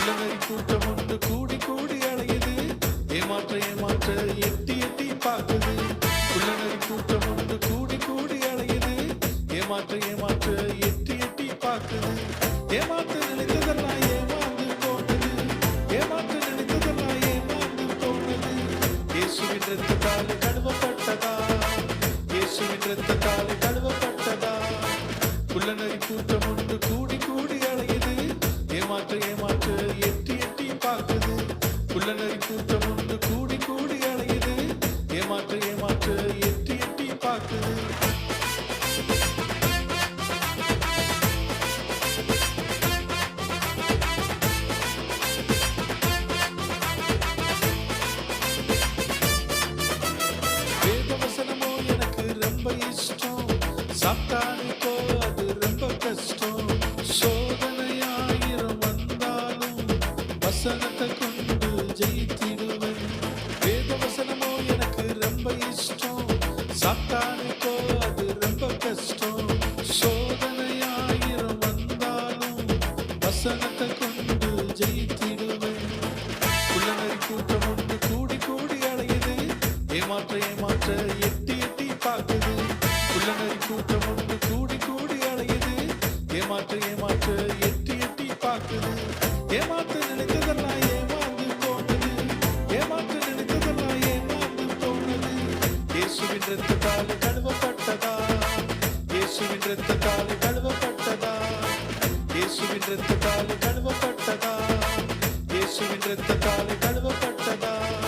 உள்ளங்கை கூட்டம் ஒன்று கூடி கூடி அலையுது. ஏமாற்ற ஏமாற்ற எட்டி எட்டி பார்க்குது. உள்ளங்கை கூட்டம் ஒன்று கூடி கூடி அலையுது. ஏமாற்ற ஏமாற்ற எட்டி எட்டி பார்க்குது. ஏமாற்ற நினைத்ததெல்லாம் ஏமாந்து போனது. ஏமாற்ற நினைத்ததெல்லாம் ஏமாந்து போனது. இயேசுவின் ரத்தத்தால் கடுவப்பட்டதா இயேசுவின் ரத்தத்தால் ஏமாற்று ஏமாற்று. எட்டி எட்டி பார்க்குது. புல்லனரி கூட்டம் ஒன்று கூடி கூடி அலையுது. ஏமாற்ற ஏமாற்று. எட்டி எட்டி பார்க்குது. வேதவசனமோ எனக்கு ரொம்ப இஷ்டம். சாப்பிட்டானுக்கோ அது ரொம்ப கஷ்டம். வசனத்தை கொண்டு ஜெயித்திடுவேன் வேதவசனமோ எனக்கு ரொம்ப இஷ்டம். சாப்பிட்டானுக்கோ அது ரொம்ப கஷ்டம். சோதனையாயிரம் வந்தாலும் வசனத்தை கொண்டு ஜெயித்திடுவேன் புல்லனரி கூட்டம் ஒன்று கூடி கூடி அலையுது. ஏமாற்ற ஏமாற்ற எட்டி எட்டி பார்க்குது. புல்லனரி கூட்டம் ஒன்று கூடி கூடி அலையுது. ஏமாற்ற ஏமாற்ற இயேசுவின் ரத்தத்தால் கழுவப்பட்டதா இயேசுவின் ரத்தத்தால் கழுவப்பட்டதா இயேசுவின் ரத்தத்தால் கழுவப்பட்டதா இயேசுவின் ரத்தத்தால்